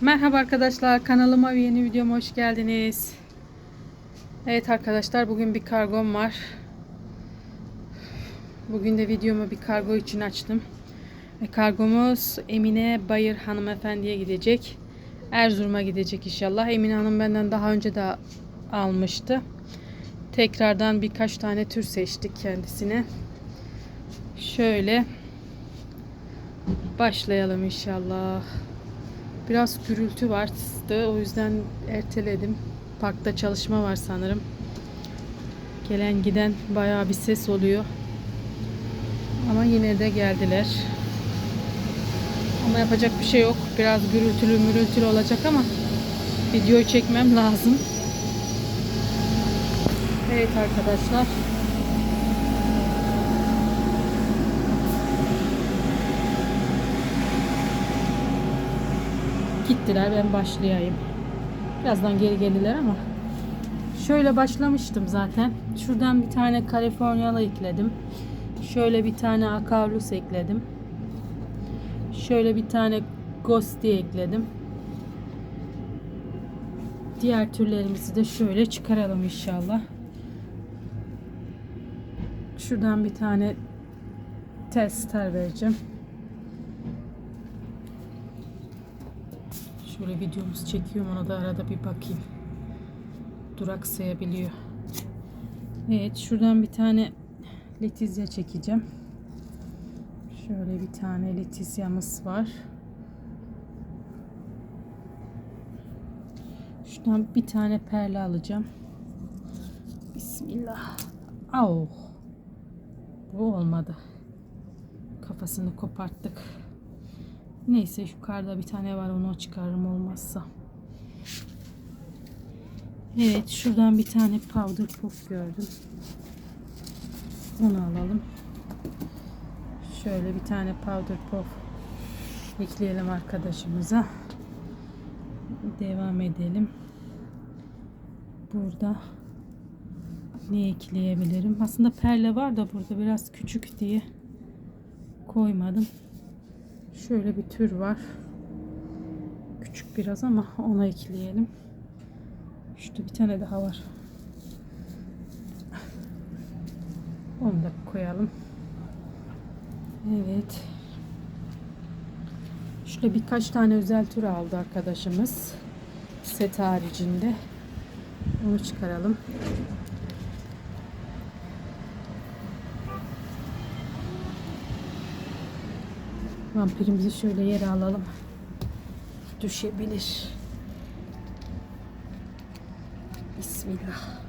Merhaba arkadaşlar kanalıma yeni videoma hoş geldiniz. Evet arkadaşlar bugün bir kargom var. Bugün de videomu bir kargo için açtım. E, kargomuz Emine Bayır hanımefendiye gidecek. Erzurum'a gidecek inşallah. Emine Hanım benden daha önce de almıştı. Tekrardan birkaç tane tür seçtik kendisine. Şöyle başlayalım inşallah. Biraz gürültü vardı. O yüzden erteledim. Parkta çalışma var sanırım. Gelen giden bayağı bir ses oluyor. Ama yine de geldiler. Ama yapacak bir şey yok. Biraz gürültülü mürültülü olacak ama videoyu çekmem lazım. Evet arkadaşlar. Gittiler ben başlayayım. Birazdan geri gelirler ama şöyle başlamıştım zaten. Şuradan bir tane Kaliforniyalı ekledim. Şöyle bir tane Akarlus ekledim. Şöyle bir tane Ghosty ekledim. Diğer türlerimizi de şöyle çıkaralım inşallah. Şuradan bir tane tester vereceğim. Şöyle videomuz çekiyorum ona da arada bir bakayım. Duraksayabiliyor. Evet şuradan bir tane letizya çekeceğim. Şöyle bir tane letizyamız var. Şuradan bir tane perle alacağım. Bismillah. Au. Bu olmadı. Kafasını koparttık. Neyse yukarıda bir tane var onu çıkarırım olmazsa. Evet şuradan bir tane powder puff gördüm. Onu alalım. Şöyle bir tane powder puff ekleyelim arkadaşımıza. Devam edelim. Burada ne ekleyebilirim? Aslında perle var da burada biraz küçük diye koymadım. Şöyle bir tür var. Küçük biraz ama ona ekleyelim. Şurada bir tane daha var. Onu da koyalım. Evet. Şurada birkaç tane özel tür aldı arkadaşımız. Set haricinde. Onu çıkaralım. Vampirimizi şöyle yere alalım. Düşebilir. Bismillah.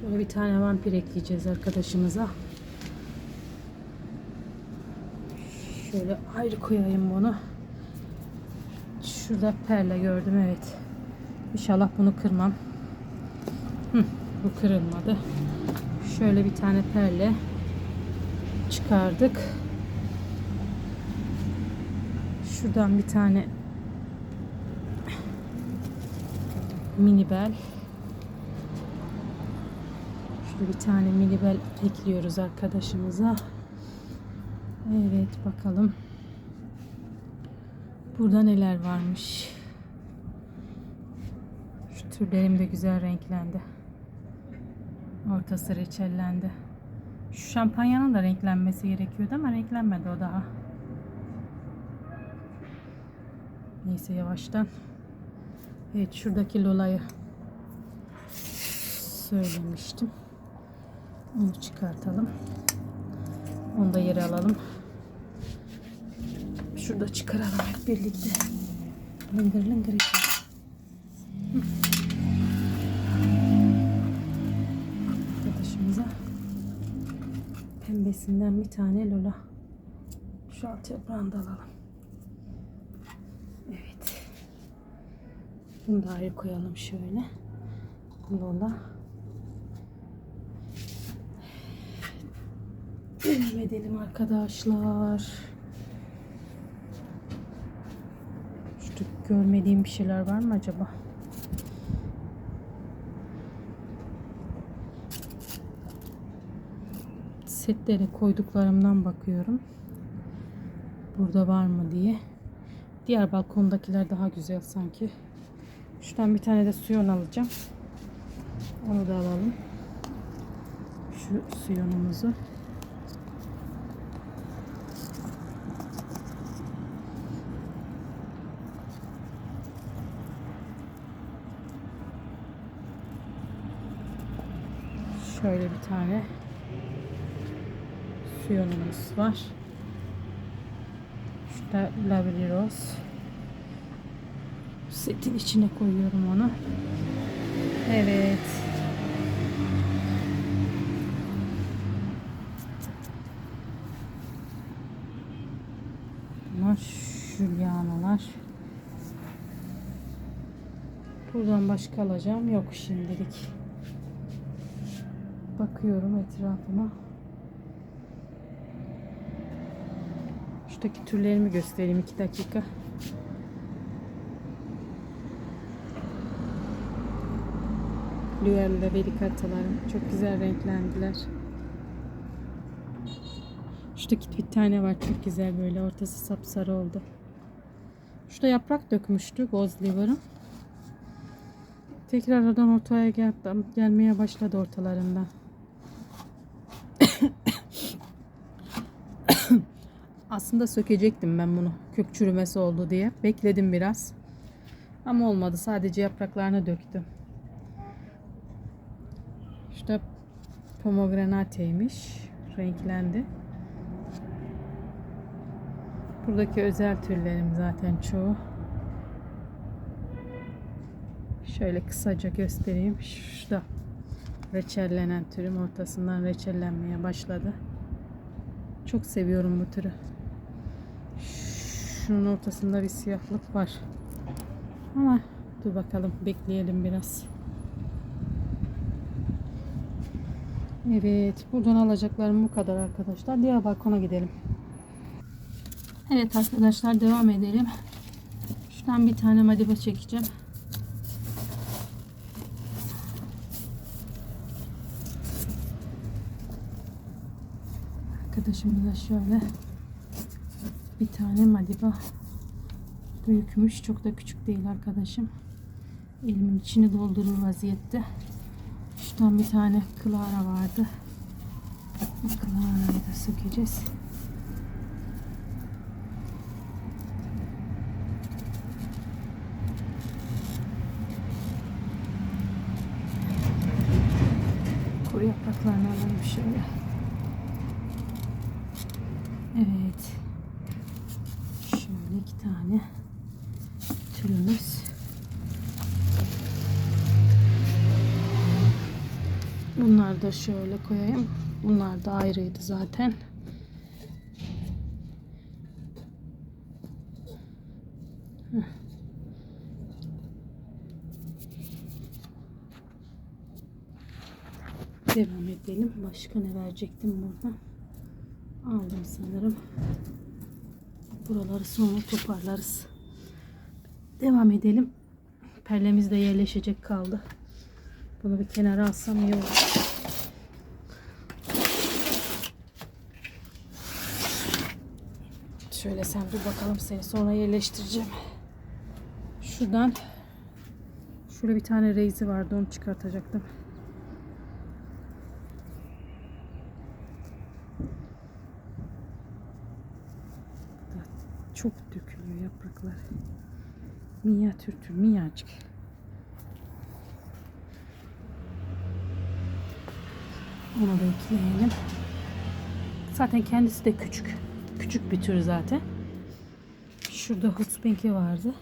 Şöyle bir tane vampir ekleyeceğiz arkadaşımıza. Şöyle ayrı koyayım bunu. Şurada perle gördüm evet. İnşallah bunu kırmam. Hı, bu kırılmadı. Şöyle bir tane perle çıkardık. Şuradan bir tane mini bel. Bir tane mini bel ekliyoruz arkadaşımıza. Evet bakalım. Burada neler varmış. Şu türlerim de güzel renklendi. Ortası reçellendi. Şu şampanyanın da renklenmesi gerekiyordu ama renklenmedi o daha. Neyse yavaştan. Evet şuradaki Lola'yı söylemiştim. Onu çıkartalım. Onu da yere alalım. Şurada çıkaralım hep birlikte. Lıngır lıngır yapalım. Arkadaşımıza pembesinden bir tane Lola. Şu alt yaprağını da alalım. Evet. Bunu da ayrı koyalım şöyle. Lola. Devam edelim arkadaşlar. Şu görmediğim bir şeyler var mı acaba? Setlere koyduklarımdan bakıyorum. Burada var mı diye. Diğer balkondakiler daha güzel sanki. Şuradan bir tane de suyon alacağım. Onu da alalım. Şu suyonumuzu. Şöyle bir tane suyonumuz var. Şurada laveli rose. Setin içine koyuyorum onu. Evet. Bunlar şülyanalar. Buradan başka alacağım yok şimdilik. Bakıyorum etrafıma. Şuradaki türlerimi göstereyim iki dakika. Lüelle velikatalarım. Çok güzel renklendiler. Şuradaki bir tane var çok güzel böyle ortası sapsarı oldu. Şurada yaprak dökmüştü Goz Liver'ın. Tekrardan ortaya gel gelmeye başladı ortalarından. Aslında sökecektim ben bunu. Kök çürümesi oldu diye. Bekledim biraz. Ama olmadı. Sadece yapraklarını döktüm. İşte pomegranateymiş. Renklendi. Buradaki özel türlerim zaten çoğu. Şöyle kısaca göstereyim. Şurada reçellenen türüm ortasından reçellenmeye başladı. Çok seviyorum bu türü. Şunun ortasında bir siyahlık var. Ama dur bakalım bekleyelim biraz. Evet buradan alacaklarım bu kadar arkadaşlar. Diğer balkona gidelim. Evet arkadaşlar devam edelim. Şuradan bir tane madiba çekeceğim. Arkadaşımıza şöyle bir tane madiba büyükmüş. Çok da küçük değil arkadaşım. Elimin içini doldurur vaziyette. Şuradan bir tane Clara vardı. Bu Clara'yı da sökeceğiz. Kuru yapraklarını alalım şöyle. Evet. İki tane türümüz. Bunları da şöyle koyayım. Bunlar da ayrıydı zaten. Devam edelim. Başka ne verecektim burada? Aldım sanırım. Buraları sonra toparlarız. Devam edelim. Perlemiz de yerleşecek kaldı. Bunu bir kenara alsam iyi olur. Şöyle sen dur bakalım seni sonra yerleştireceğim. Şuradan şurada bir tane reizi vardı onu çıkartacaktım. Çok dökülüyor yapraklar. Minyatür tür, minyacık. Onu da ekleyelim. Zaten kendisi de küçük. Küçük bir tür zaten. Şurada Hutspink'i vardı.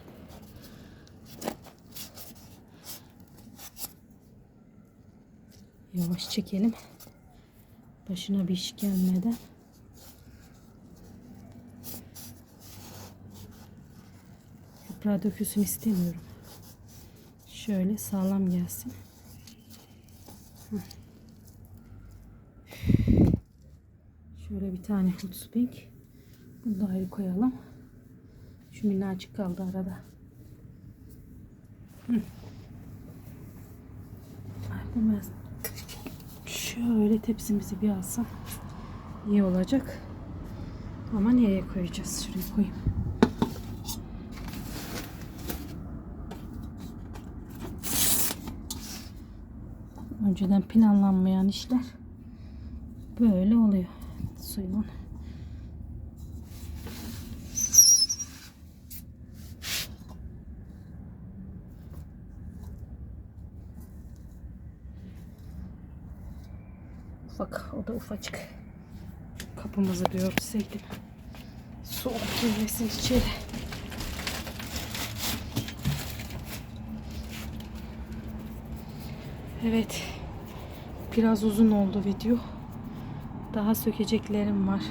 Yavaş çekelim. Başına bir iş gelmeden. Yaprağı dökülsün istemiyorum. Şöyle sağlam gelsin. Şöyle bir tane Hutspink. Bunu da ayrı koyalım. Şu minnacık kaldı arada. Hı. Ay, Şöyle tepsimizi bir alsam iyi olacak. Ama nereye koyacağız? Şuraya koyayım. Önceden planlanmayan işler böyle oluyor. Suyun. Ufak, o da ufacık. Kapımızı bir örtseydim. Soğuk girmesin içeri. Evet. Biraz uzun oldu video. Daha sökeceklerim var.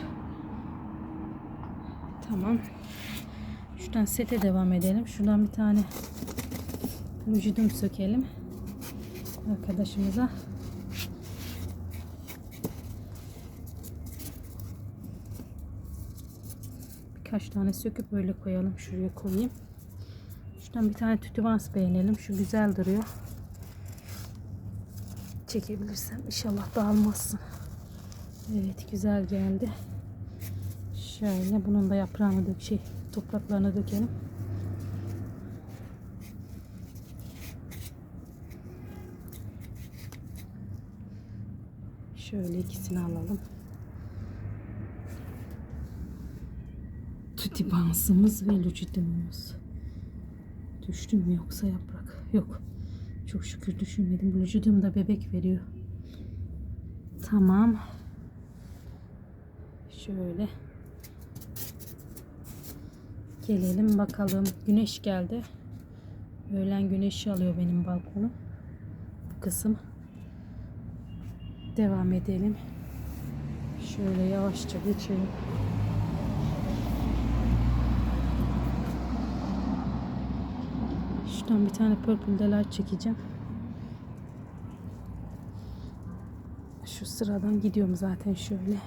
Tamam. Şuradan sete devam edelim. Şuradan bir tane vücudum sökelim. Arkadaşımıza. Birkaç tane söküp böyle koyalım. Şuraya koyayım. Şuradan bir tane tütüvans beğenelim. Şu güzel duruyor. Çekebilirsem inşallah dağılmazsın. Evet güzel geldi. Şöyle bunun da yaprağını dök şey topraklarını dökelim. Şöyle ikisini alalım. Tütibansımız ve lucidumumuz. Düştü mü yoksa yaprak? Yok. Çok şükür düşünmedim. Lucidum da bebek veriyor. Tamam. Şöyle. Gelelim bakalım. Güneş geldi. Öğlen güneşi alıyor benim balkonum. Bu kısım. Devam edelim. Şöyle yavaşça geçelim. Şuradan bir tane purple delight çekeceğim. Şu sıradan gidiyorum zaten şöyle.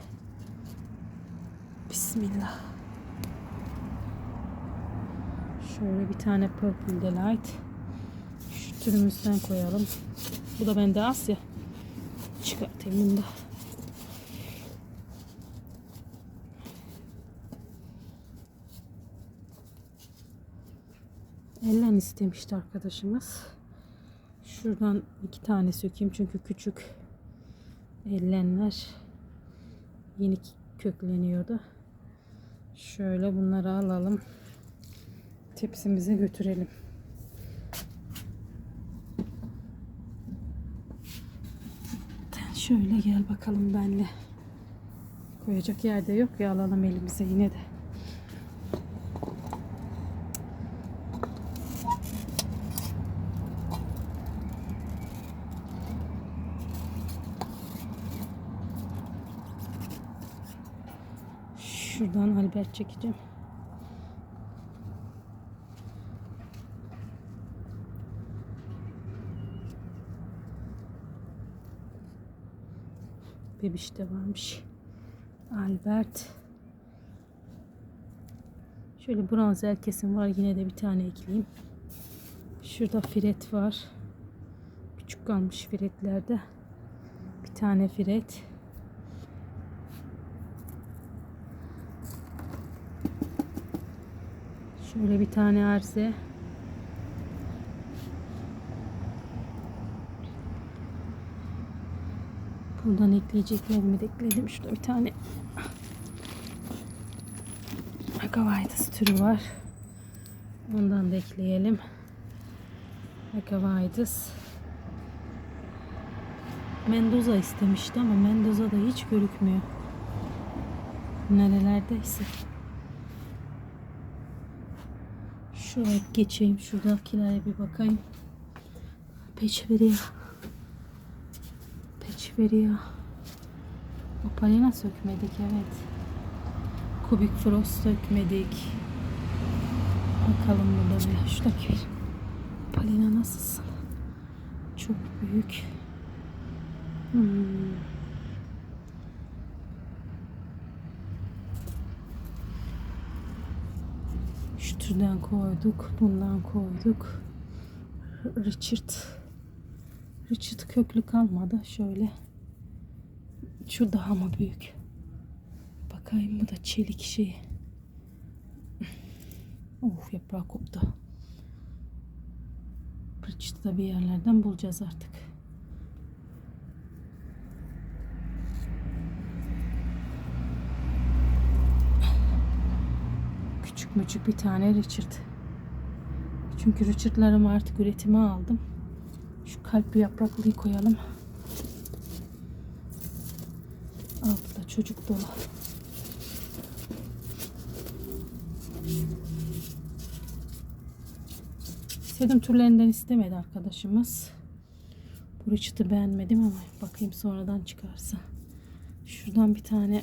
Bismillah. Şöyle bir tane purple delight. Şu türümüzden koyalım. Bu da bende az ya. Çıkartayım bunu da. Ellen istemişti arkadaşımız. Şuradan iki tane sökeyim çünkü küçük ellenler yeni kökleniyordu. Şöyle bunları alalım. Tepsimize götürelim. Şöyle gel bakalım benle. Koyacak yerde yok ya alalım elimize yine de. Albert çekeceğim. Bebiş de varmış. Albert. Şöyle bronz el kesim var. Yine de bir tane ekleyeyim. Şurada firet var. Küçük kalmış firetlerde. Bir tane firet. Şöyle bir tane arze. Buradan ekleyeceklerimi de ekledim. Şurada bir tane Agavaitis türü var. Ondan da ekleyelim. Agavaitis. Mendoza istemişti ama Mendoza da hiç görükmüyor. Nerelerdeyse. Şuraya geçeyim. Şuradakilere bir bakayım. Peçveriya. Peçveriya. Opalina sökmedik evet. Kubik frost sökmedik. Bakalım burada bir. Şuradaki bir. Opalina nasılsın? Çok büyük. Hmm. Şu türden koyduk. Bundan koyduk. Richard. Richard köklü kalmadı. Şöyle. Şu daha mı büyük? Bakayım bu da çelik şey. Of yaprağı koptu. Richard'ı da bir yerlerden bulacağız artık. Küçük bir tane Richard. Çünkü Richard'larımı artık üretime aldım. Şu kalpli yapraklıyı koyalım. Altı da çocuk dolu. Sedim türlerinden istemedi arkadaşımız. Bu Richard'ı beğenmedim ama bakayım sonradan çıkarsa. Şuradan bir tane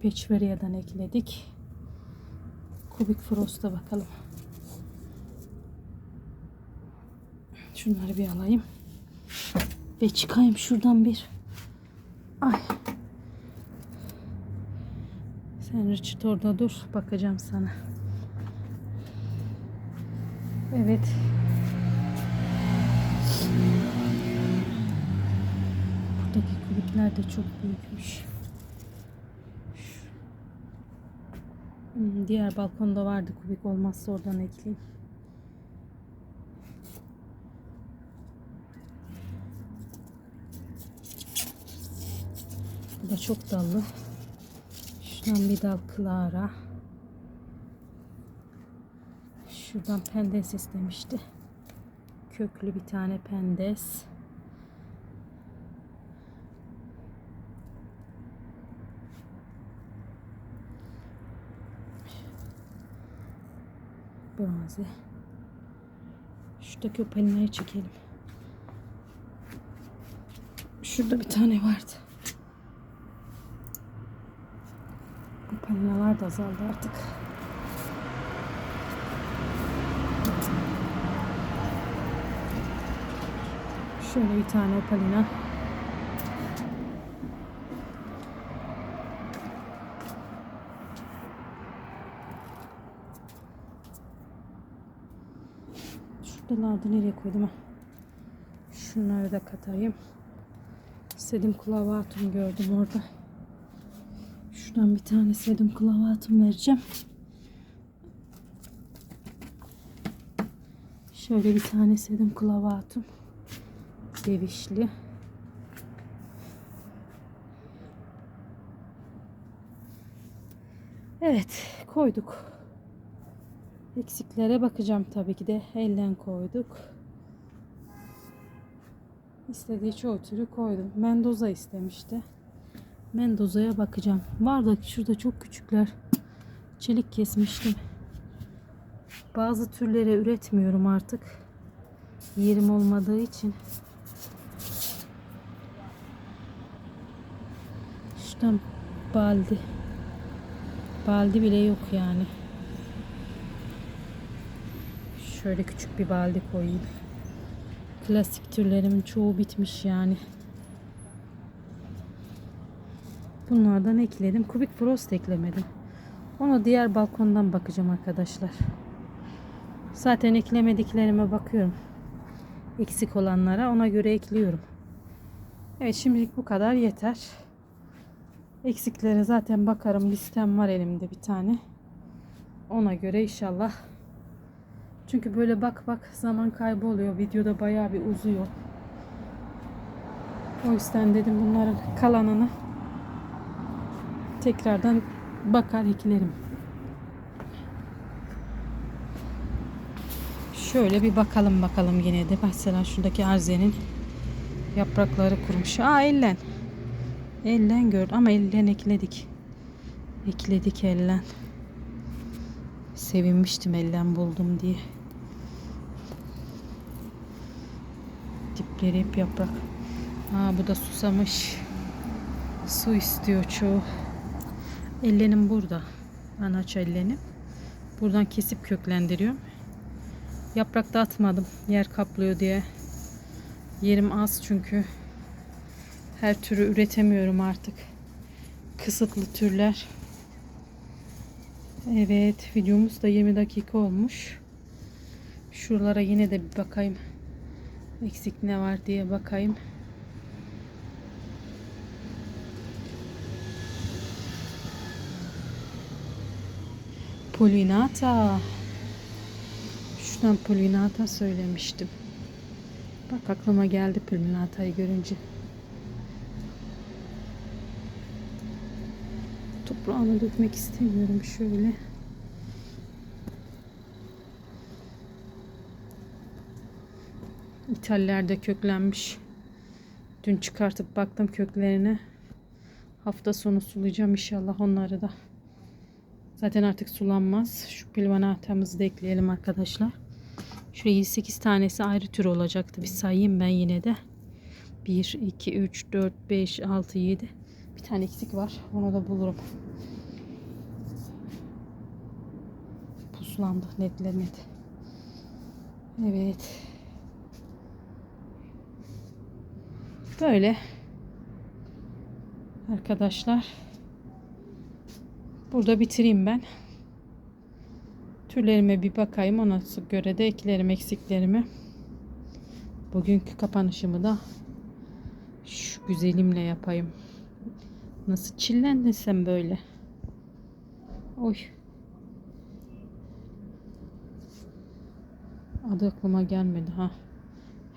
şu Peçveria'dan ekledik. Kubik Frost'a bakalım. Şunları bir alayım. Ve çıkayım şuradan bir. Ay. Sen Richard orada dur. Bakacağım sana. Evet. Buradaki kubikler de çok büyükmüş. Diğer balkonda vardı kubik olmazsa oradan ekleyeyim. Bu da çok dallı. Şuradan bir dal Clara. Şuradan pendes istemişti. Köklü bir tane pendes. Bronze. Şuradaki opalinayı çekelim. Şurada bir tane vardı. Opalinalar da azaldı artık. Şöyle bir tane opalina. Şuradalardı nereye koydum ha? Şunları da katayım. Sedim kulavatım gördüm orada. Şuradan bir tane sedim kulavatım vereceğim. Şöyle bir tane sedim kulavatım. Devişli. Evet koyduk. Eksiklere bakacağım tabii ki de. Ellen koyduk. İstediği çoğu türü koydum. Mendoza istemişti. Mendoza'ya bakacağım. Var da şurada çok küçükler. Çelik kesmiştim. Bazı türleri üretmiyorum artık. Yerim olmadığı için. Şuradan baldi. Baldi bile yok yani. Şöyle küçük bir baldi koyayım. Klasik türlerimin çoğu bitmiş yani. Bunlardan ekledim. Kubik frost eklemedim. Ona diğer balkondan bakacağım arkadaşlar. Zaten eklemediklerime bakıyorum. Eksik olanlara ona göre ekliyorum. Evet şimdilik bu kadar yeter. Eksiklere zaten bakarım. Listem var elimde bir tane. Ona göre inşallah. Çünkü böyle bak bak zaman kaybı oluyor. Videoda bayağı bir uzuyor. O yüzden dedim bunların kalanını tekrardan bakar eklerim. Şöyle bir bakalım bakalım yine de. Mesela şuradaki arzenin yaprakları kurumuş. Aa ellen. Ellen gördüm ama ellen ekledik. Ekledik ellen. Sevinmiştim ellen buldum diye. Hep yaprak. Aa bu da susamış. Su istiyor çoğu. Ellenim burada. Anaç ellenim. Buradan kesip köklendiriyorum. Yaprak da atmadım. Yer kaplıyor diye. Yerim az çünkü. Her türü üretemiyorum artık. kısıtlı türler. Evet videomuz da 20 dakika olmuş. Şuralara yine de bir bakayım. Eksik ne var diye bakayım. Polinata. Şuradan Polinata söylemiştim. Bak aklıma geldi Polinata'yı görünce. Toprağını dökmek istemiyorum şöyle. İtalya'da köklenmiş. Dün çıkartıp baktım köklerine. Hafta sonu sulayacağım inşallah onları da. Zaten artık sulanmaz. Şu pilvanatamızı da ekleyelim arkadaşlar. Şuraya 8 tanesi ayrı tür olacaktı. Bir sayayım ben yine de. 1, 2, 3, 4, 5, 6, 7. Bir tane eksik var. Onu da bulurum. Puslandı. Netlemedi. Evet. Böyle. Arkadaşlar. Burada bitireyim ben. Türlerime bir bakayım. Ona göre de eklerim eksiklerimi. Bugünkü kapanışımı da şu güzelimle yapayım. Nasıl çillendin böyle? Oy. Adı aklıma gelmedi ha.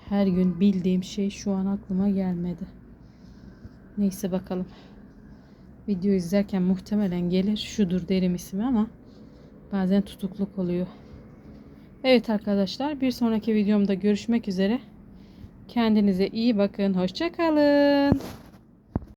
Her gün bildiğim şey şu an aklıma gelmedi. Neyse bakalım. Video izlerken muhtemelen gelir. Şudur derim ismi ama bazen tutukluk oluyor. Evet arkadaşlar bir sonraki videomda görüşmek üzere. Kendinize iyi bakın. Hoşçakalın.